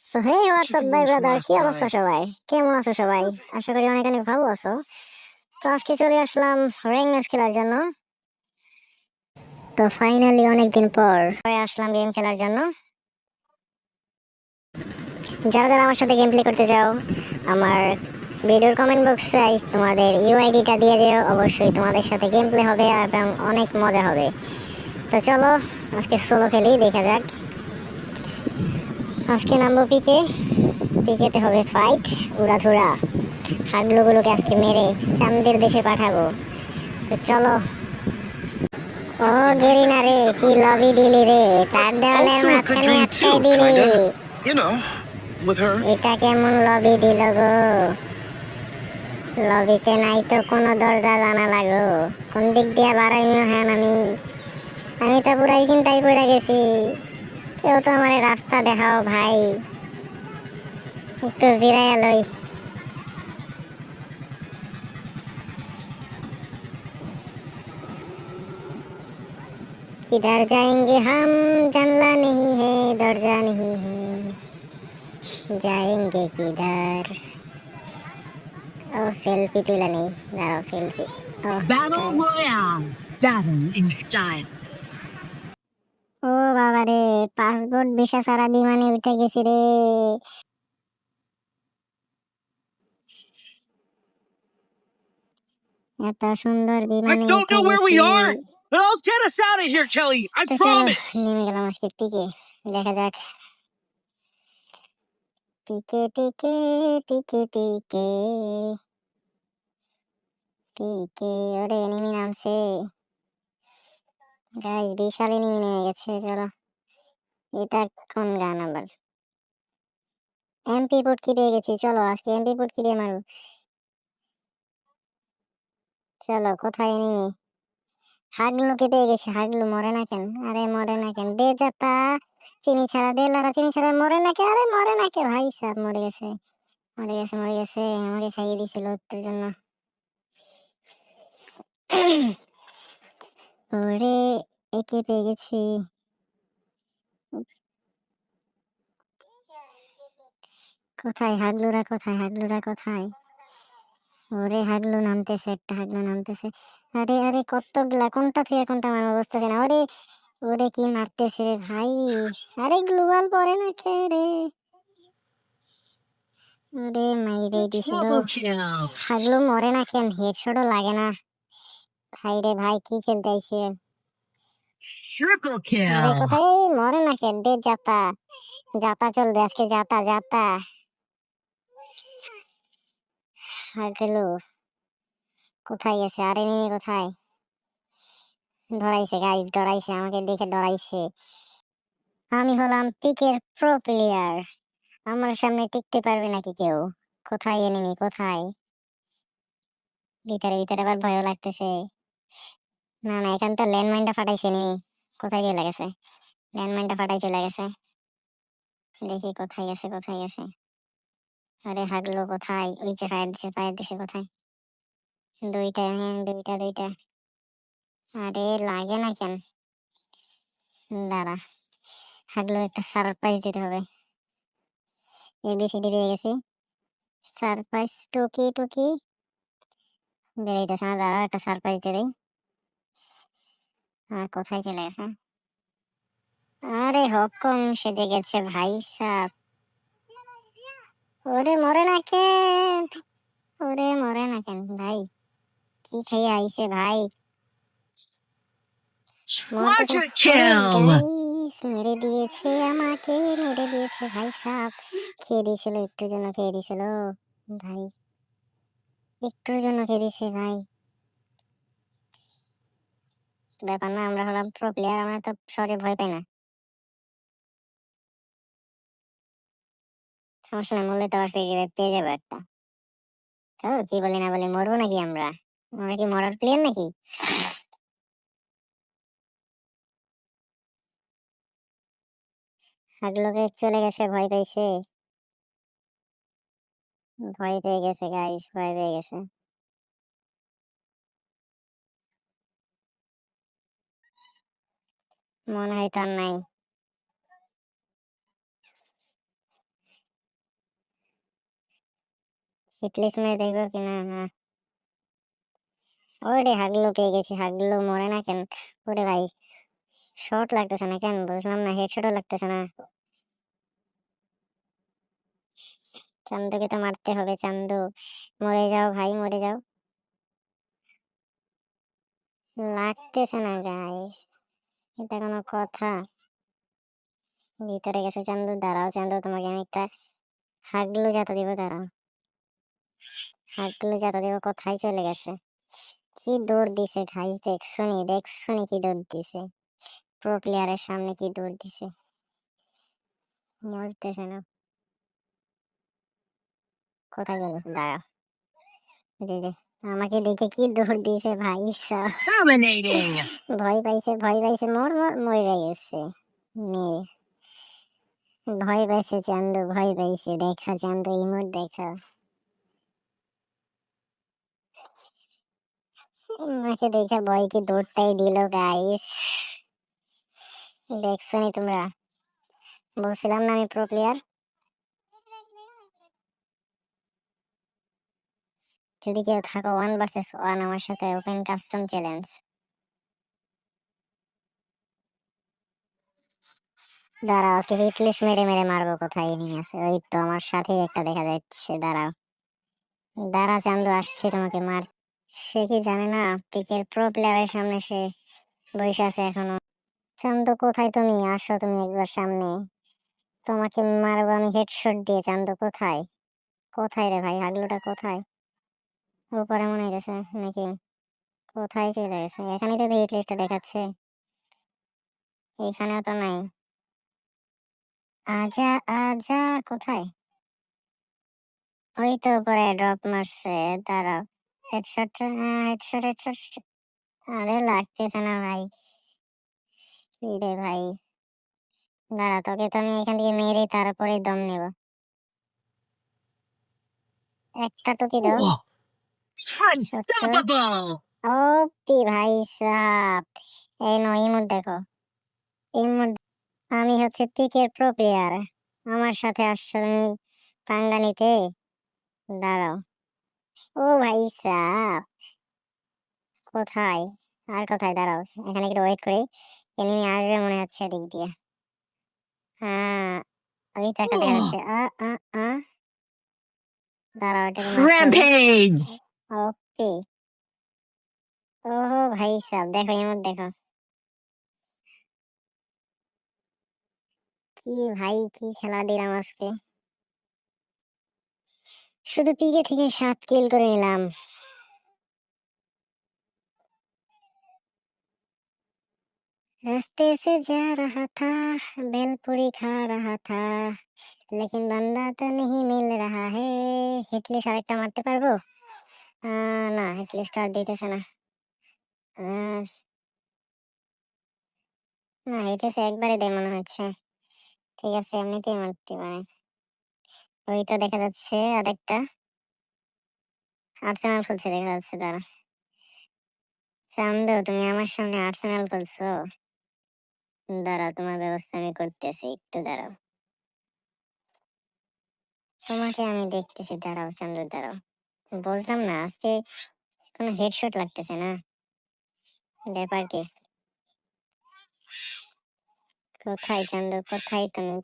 So hey WhatsApp বাই brother কি অবস্থা সবাই? কেমন আছো সবাই? আশা করি অনেক অনেক ভালো আছো। তো আজকে চলে আসলাম র্যাঙ্ক ম্যাচ খেলার জন্য। তো ফাইনালি অনেকদিন পর পরে আসলাম গেম খেলার জন্য। যারা যারা আমার সাথে গেম প্লে করতে চাও আমার ভিডিওর কমেন্ট বক্সে তোমাদের ইউআইডিটা দিয়ে যেও। অবশ্যই তোমাদের সাথে গেম প্লে হবে এবং অনেক মজা হবে। তো চলো আজকে সোলো খেলি দেখা যাক। আজকে নামবো পিকে। পিকেতে হবে ফাইট উড়াধুরা হাগলুগুলোকে আজকে মেরে চান্দের দেশে পাঠাবো। তো চলো। ও গেরিনা রে কি লবি দিলি রে? চার দেওয়ালের মাঝখানে আটকাই দিলি. এটা কেমন লবি দিল গো? লবিতে নাই তো কোনো দরজা জানা লাগো কোন দিক দিয়ে বাড়াইনো হ্যাঁ আমি? আমি তো পুরাই চিন্তায় পড়ে গেছি। কেউ তো আমার রাস্তা দেখাও ভাই একটু জিরাইয়া লই किधर जाएंगे हम जानला नहीं है दर्जा नहीं है जाएंगे किधर ও সেলফি তুলে নেই দাঁড়াও selfie O Battle Royale. Battle in style. passport visa ছাড়া বিমানে উঠে গেছি রে এত সুন্দর বিমানে উঠে know where we গেছি। but I'll get us out of here, Kelly. I promise. নেমে গেলাম আজকে পিকে দেখা যাক পিকে পিকে পিকে পিকে পিকে ওরে এনিমি নামছে গাই বিশাল এনিমি নেমে গেছে চলো এটা কোন গান আবার? এমপি পুটকি পেয়ে গেছি, চলো আজকে এমপি পুটকি দিয়ে মারবো। চলো, কোথায় এনিমি হাগলুকে পেয়ে গেছি? হাগলু মরে না কেন? আরে মরে না কেন? দে যাতা চিনি ছাড়া দে লারা, চিনি ছাড়া মরে না কে আরে মরে না কে ভাই সাহেব মরে গেছে। মরে গেছে মরে গেছে। আমাকে খাইয়ে দিছিল তোর জন্য। ওরে একে পেয়ে গেছি? কোথায় হাগলুরা কোথায় হাগলুরা কোথায়? ওরে হাগলু নামতেছে একটা হাগলু নামতেছে। আরে আরে কতগুলা কোনটা থেকে কোনটা মারবো বুঝতেছে না। ওরে ওরে কি মারতেছে রে ভাই? আরে গ্লোবাল পরে না কে রে? ওরে মাইরে দিছিল। হাগলু মরে না কেন? হেডশটও লাগে না। ভাই রে ভাই কি খেলতে আইছে? Triple আরে কোথায়? মরে না কেন? দে যাতা। যাতা চলবে আজকে যাতা যাতা। হাগলু কোথায় গেছে? আরে নেমে কোথায়? ধরাইছে গাইজ ডরাইছে, আমাকে দেখে ডরাইছে। আমি হলাম পিকের প্রো প্লেয়ার আমার সামনে টিকতে পারবে নাকি কেউ? কোথায় এনিমি কোথায়? ভিতরে ভিতরে আবার ভয়ও লাগতেছে। না না, এখান তো ল্যান্ডমাইনটা ফাটাইছে এনিমি কোথায় চলে গেছে? ল্যান্ডমাইনটা ফাটাই চলে গেছে। দেখি, কোথায় গেছে কোথায় গেছে? আরে হাগলো কোথায়? যে ফায়ার দিছে ফায়ার দিছে কোথায়? দুইটা হ্যাঁ দুইটা দুইটা। আরে লাগে না কেন? দাঁড়া, হাগলো একটা সারপ্রাইজ দিতে হবে। এবিসিডি পেয়ে গেছি। সারপ্রাইজ টুকি টুকি। বেরোইতেছে না দাঁড়া একটা সারপ্রাইজ দিয়ে দিই। আর কোথায় চলে গেছে? আরে হকম সেজে গেছে ভাই সাপ ওরে মরে না কেন? ওরে মরে না কেন ভাই? কি খেয়ে আইছে ভাই? মেরে দিয়েছে আমাকে মেরে দিয়েছে ভাই সাপ। খেয়ে দিয়েছিল একটুর জন্য খেয়ে দিয়েছিল ভাই। একটুর জন্য খেয়ে দিয়েছে ভাই। ব্যাপার না আমরা হলাম প্রো প্লেয়ার আমরা তো সহজে ভয় পাই না। সমস্যা নেই, মরলে তো আবার পেয়ে যাবে, পেয়ে যাব একটা। তো কি বলি না বলি মরবো নাকি আমরা? আমরা কি মরার প্লেয়ার নাকি? হাগলোকে চলে গেছে, ভয় পাইছে। ভয় পেয়ে গেছে গাইস ভয় পেয়ে গেছে। মনে হয় তার নাই। হিটলিস মেরে দেখব কিনা না ওরে হাগলো পেয়ে গেছি, হাগলো মরে না কেন? ওরে ভাই শর্ট লাগতেছে না কেন? বুঝলাম না হেডশটও লাগতেছে না। চান্দুকে তো মারতে হবে, চান্দু। মরে যাও ভাই, মরে যাও। লাগতেছে না গাইস এটা কোনো কথা। ভিতরে গেছে চান্দু, দাঁড়াও চান্দু, তোমাকে আমি একটা হাগলু যাতা দিব, দাঁড়াও। হাগলু যাতা দিব কোথায় চলে গেছে। কি দৌড় দিছে গাইস দেখছনি দেখছনি কি দৌড় দিছে। প্রো প্লেয়ারের সামনে কি দৌড় দিছে। মরতেছে না। কোথায় গেল? দাঁড়াও। জি জি। আমাকে দেখে কি দৌড় দিয়েছে ভাই. ভয় পাইছে ভয় পাইছে মর মর মরে গেছে। মেয়ে ভয় পাইছে চান্দু ভয় পাইছে দেখা চান্দু ইমোট দেখা। আমাকে দেখে ভয় কি দৌড়টাই দিল গাইস দেখছ নি তোমরা? বলছিলাম না আমি প্রো প্লেয়ার যদি কেউ থাকো ওয়ান ভার্সেস ওয়ান আমার সাথে ওপেন কাস্টম চ্যালেঞ্জ দাঁড়াও, আজকে হিটলিস মেরে মেরে মারবো কোথায় এনিমি আছে? ওই তো আমার সাথেই একটা দেখা যাচ্ছে, দাঁড়াও। দাঁড়া, চান্দু, আসছে তোমাকে মার সে কি জানে না, পিকের প্রো প্লেয়ারের সামনে সে বসে আছে এখনও। চান্দু, কোথায় তুমি? আসো তুমি একবার সামনে। তোমাকে মারবো আমি হেডশট দিয়ে। চান্দু, কোথায়? কোথায় রে ভাই? হাগলুটা কোথায়? উপরে মনে গেছে নাকি? কোথায় চলে গেছে? এখানেই তো হিট লিস্টটা দেখাচ্ছে। এইখানেও তো নাই। আজা আজা, কোথায়? ওই তো উপরে ড্রপ মারছে, দাঁড়াও। হেডশট হেডশট হেডশট আরে লাগতেছে না ভাই। রে ভাই? দাঁড়া তোকে তো আমি এখান থেকে মেরে তারপরে দম নেব। একটা টুকি দাও. ওপি ভাই সাপ। এই নো ইমোট দেখো। ইমোট আমি হচ্ছে পিকের প্রো প্লেয়ার। আমার সাথে আসছো তুমি পাঙ্গা নিতে? দাঁড়াও। ও ভাই সাপ কোথায়? আর কোথায়? দাঁড়াও এখানে একটু ওয়েট করি। এনিমি আসবে মনে হচ্ছে দিক দিয়ে। হ্যাঁ ওই তো একটা দেখা যাচ্ছে। আ আ আ। দাঁড়াও। Rampage. ওকে ওহো ভাই সাহেব দেখো ইমোট দেখো। কি ভাই কি খেলা দিলাম আজকে। শুধু পিকে থেকে সাত কিল করে নিলাম রাস্তে সে যা রাহা থা, বেলপুরি খা রাহা থা। লেকিন বান্দা তো নেহি মিল রাহা হে। হিটলিস্ট আরেকটা মারতে পারব? না, হিটলিস্ট আর দিতেছে না। না, হিটলিস্ট একবারে দেয় মনে হচ্ছে। ঠিক আছে, এমনিতেই মারতে পারে। ওই তো দেখা যাচ্ছে আরেকটা। আর্সেনাল খুলছে দেখা যাচ্ছে, দাঁড়া। চান্দু, তুমি আমার সামনে আর্সেনাল খুলছো? দাঁড়াও, তোমার ব্যবস্থা আমি করতেছি, একটু দাঁড়াও। তোমাকে আমি দেখতেছি, দাঁড়াও, চান্দু, দাঁড়াও। বুঝলাম না, আজকে কোনো হেডশট লাগতেছে না? ব্যাপার কি? কোথায় চান্দু, কোথায় তুমি?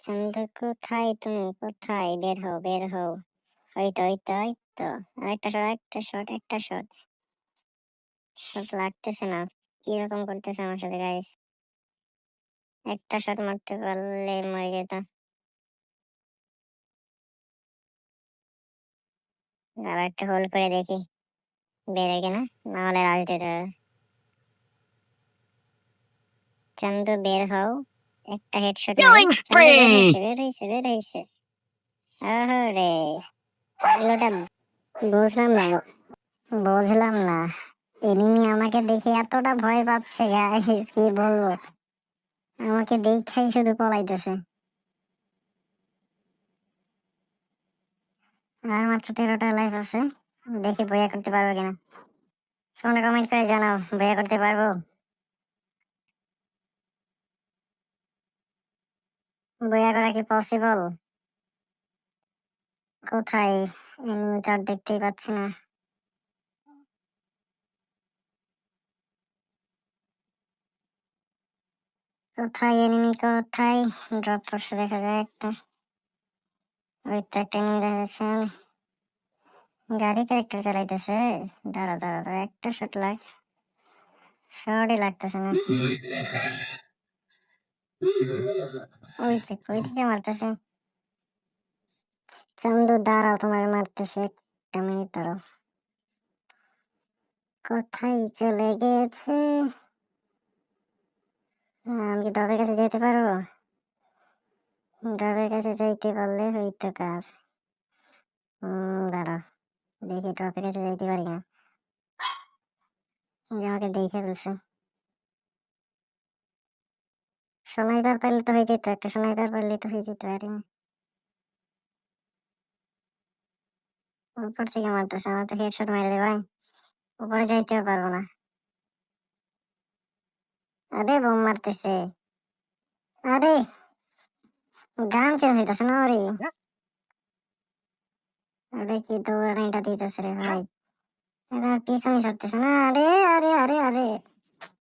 চান্দু কোথায় তুমি? কোথায়? বের হও বের হও। ওই তো ওই তো ওই তো। আরেকটা শট একটা শট একটা শট। শট লাগতেছে না। কীরকম করতেছে আমার সাথে গাইস একটা শট মারতে পারলে মরে যেতাম। আবার একটা হোল্ড করে দেখি। বেরোয় কিনা না হলে রাজ দিতে হবে। চান্দু, বের হও। একটা হেডশট! বের বের আরে এগুলোটা বুঝলাম না বুঝলাম না। এনিমি আমাকে দেখে এতটা ভয় পাচ্ছে গাইস কি বলব? আমাকে দেখেই শুধু পলাইতেছে। আর মাত্র তেরোটা লাইফ আছে দেখি বইয়া করতে পারব কিনা। তোমরা কমেন্ট করে জানাও বইয়া করতে পারব? বইয়া করা কি পসিবল কোথায়? এনিমি তো আর দেখতেই পাচ্ছি না। কোথায় এনিমি কোথায়? ড্রপ করছে দেখা যায় একটা। ওই তো একটা এনিমি দেখা যাচ্ছে। গাড়ি ক্যারেক্টার চালাইতেছে। দাঁড়া দাঁড়া দাঁড়া, একটা শট লাগ শটই লাগতেছে না। ওই যে চান্দু দাঁড়াও তোমার মারতেছে একটা মিনিট দাঁড়াও। কোথায় চলে গেছে? আহ, আমি কি ডবের কাছে যেতে পারব? ডবের কাছে যাইতে পারলে হইতো কাজ। দাঁড়া দেখি ড্রপের কাছে যাইতে পারি না আমাকে দেখে ফেলছে। স্নাইপার পাইলে তো হয়ে যেত একটা স্নাইপার পাইলে তো হয়ে যেত আরে উপর থেকে মারতেছে আমার তো হেডশট মেরে দে ভাই উপরে যাইতেও পারব না আরে বোম মারতেছে আরে গান চেঞ্জ হইতেছে না ওরে আরে কি দৌড়ানিটা দিতেছে রে ভাই এবার পিছনে ছাড়তেছে না আরে আরে আরে আরে